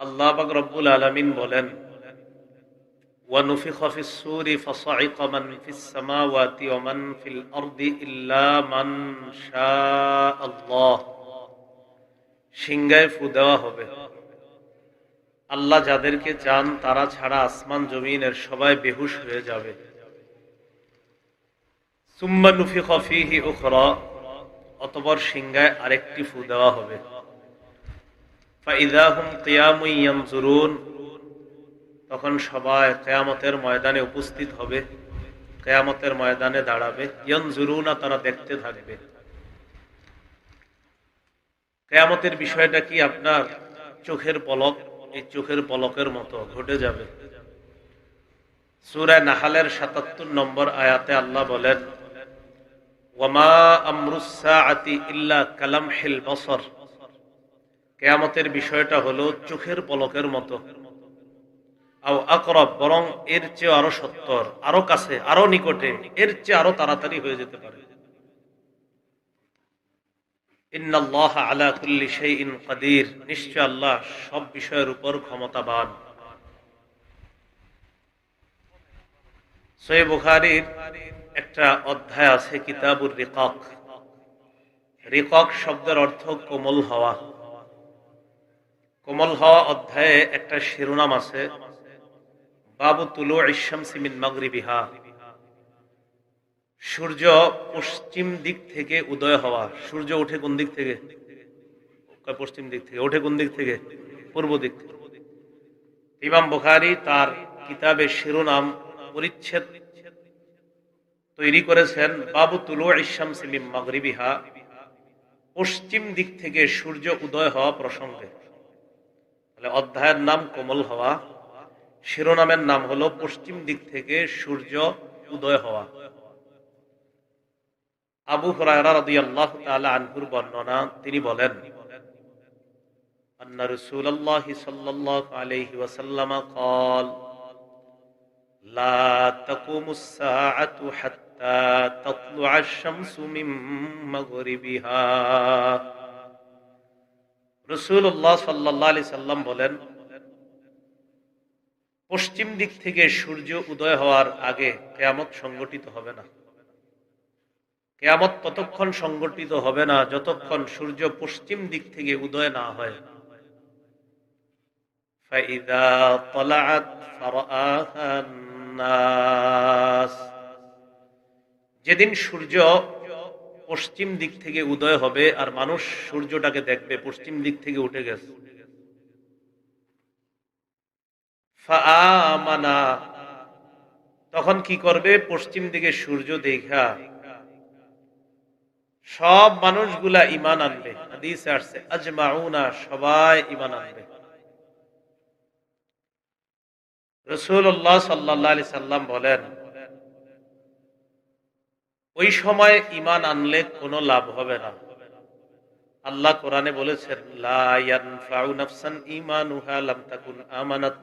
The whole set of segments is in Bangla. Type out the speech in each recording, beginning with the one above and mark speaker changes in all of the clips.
Speaker 1: আল্লাহ পাক রব্বুল আলামিন বলেন ونفخ في السور فصعق من في السماوات ومن في الأرض إلا من شاء الله সিংহায় ফু দেওয়া হবে আল্লাহ যাদেরকে চান তারা ছাড়া আসমান জমিনের সবাই বেহুশ হয়ে যাবে সুম্মা নুফিখ ফিহি উখরা অতপর সিংহায় আরেকটি ফু দেওয়া হবে তখন সবাই কেয়ামতের ময়দানে উপস্থিত হবে। কেয়ামতের ময়দানে দাঁড়াবে। তারা দেখতে থাকবে। কেয়ামতের বিষয়টা কি? আপনার চোখের পলক। এই চোখের পলকের মতো ঘটে যাবে। সুরায় নাহালের সাতাত্তর নম্বর আয়াতে আল্লাহ বলেন ওয়ামা আমরুসাআতি ইল্লা কালামহিল বসর। কেয়ামতের বিষয়টা হলো চোখের পলকের মতো। বরং এর চেয়ে আরও সত্তর, আরও কাছে, আরও নিকটে, এর চেয়ে আরও তাড়াতাড়ি হয়ে যেতে পারে। নিশ্চয় আল্লাহ সব বিষয়ের উপর ক্ষমতাবান। সহিহ বুখারীর একটা অধ্যায় আছে কিতাবুর রিকাক। রিকাক শব্দের অর্থ কোমল হওয়া। কোমল হওয়া অধ্যায়ে একটা শিরোনাম আছে, বাবু তুলু ইশামসি মিন মাগরিবিহা। সূর্য পশ্চিম দিক থেকে উদয় হওয়া। সূর্য ওঠে কোন দিক থেকে? পশ্চিম দিক থেকে? ওঠে কোন দিক থেকে? পূর্ব দিক। ইমাম বুখারী তার কিতাবের শিরোনাম পরিচ্ছেদ তৈরি করেছেন, বাবু তুলু ইশামসি মিন মাগরিবিহা। পশ্চিম দিক থেকে সূর্য উদয় হওয়া প্রসঙ্গে। তাহলে অধ্যায়ের নাম কোমল হওয়া শিরোনামের নাম হলো পশ্চিম দিক থেকে সূর্য উদয় হওয়া আবু হুরায়রা রাদিয়াল্লাহু তাআলা আনহুর বর্ণনা তিনি বলেন أن رسول الله صلى الله عليه وسلم قال لا تقوم الساعة حتى تطلع الشمس من مغربها রসুল্লাহ সাল্লাহ আলি সাল্লাম বলেন, পশ্চিম দিক থেকে সূর্য উদয় হওয়ার আগে কেয়ামত সংগঠিত হবে না। কেয়ামত ততক্ষণ সংগঠিত হবে না যতক্ষণ সূর্য পশ্চিম দিক থেকে উদয় না হয়। যেদিন সূর্য পশ্চিম দিক থেকে উদয় হবে আর মানুষ সূর্যটাকে দেখবে, পশ্চিম দিক থেকে উঠে গেছে। তখন কি করবে? পশ্চিম দিকে সূর্য দেখা। সব মানুষগুলা ইমান আনবে। আসছে, আজমাউনা, সবাই ইমান আনবে। রসুল্লাহ সাল্লাহ সাল্লাম বলেন ওই সময় ইমান আনলে কোনো লাভ হবে না। আল্লাহ কোরআনে বলেছেন আমানাত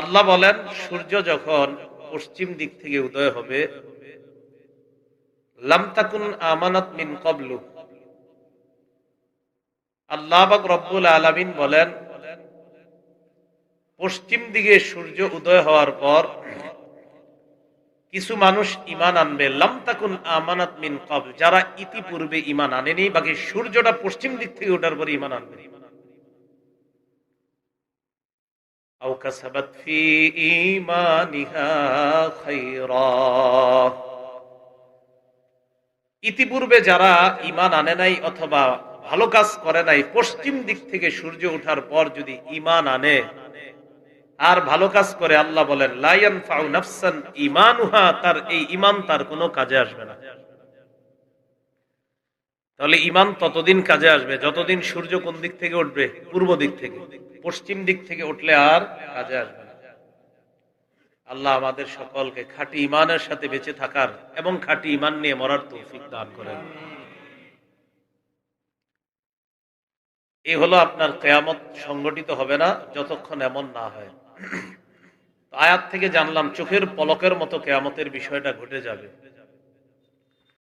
Speaker 1: আল্লাহ বলেন, সূর্য যখন পশ্চিম দিক থেকে উদয় হবে, লাম তাকুন আমানাত মিন ক্বাবলু। আল্লাহ পাক রব্বুল আলামিন বলেন পশ্চিম দিকে সূর্য উদয় হওয়ার পর কিছু মানুষ ইমান আনবে। লাম তাকুন আমানাত মিন কবল যারা ইতিপূর্বে ইমান আনেনি, বাকি সূর্যটা পশ্চিম দিক থেকে ওঠার পর ইমান আনবে। ইতিপূর্বে যারা ইমান আনে নাই অথবা ভালো কাজ করে নাই, পশ্চিম দিক থেকে সূর্য ওঠার পর যদি ইমান আনে আর ভালো কাজ করে আল্লাহ বলেন লাইয়ান ফাউ নাফসান ইমানুহা তার এই ইমান তার কোনো কাজে আসবে না। তাহলে ইমান ততদিন কাজে আসবে, যতদিন সূর্য কোন দিক থেকে উঠবে? পূর্ব দিক থেকে। পশ্চিম দিক থেকে উঠলে আর কাজে আসবে আল্লাহ আমাদের সকলকে খাঁটি ইমানের সাথে বেঁচে থাকার এবং খাঁটি ইমান নিয়ে মরার তৌফিক দান করেন। এই হলো আপনার কেয়ামত সংগঠিত হবে না, যতক্ষণ এমন না হয়। আয়াত থেকে জানলাম চোখের পলকের মতো কেয়ামতের বিষয়টা ঘটে যাবে।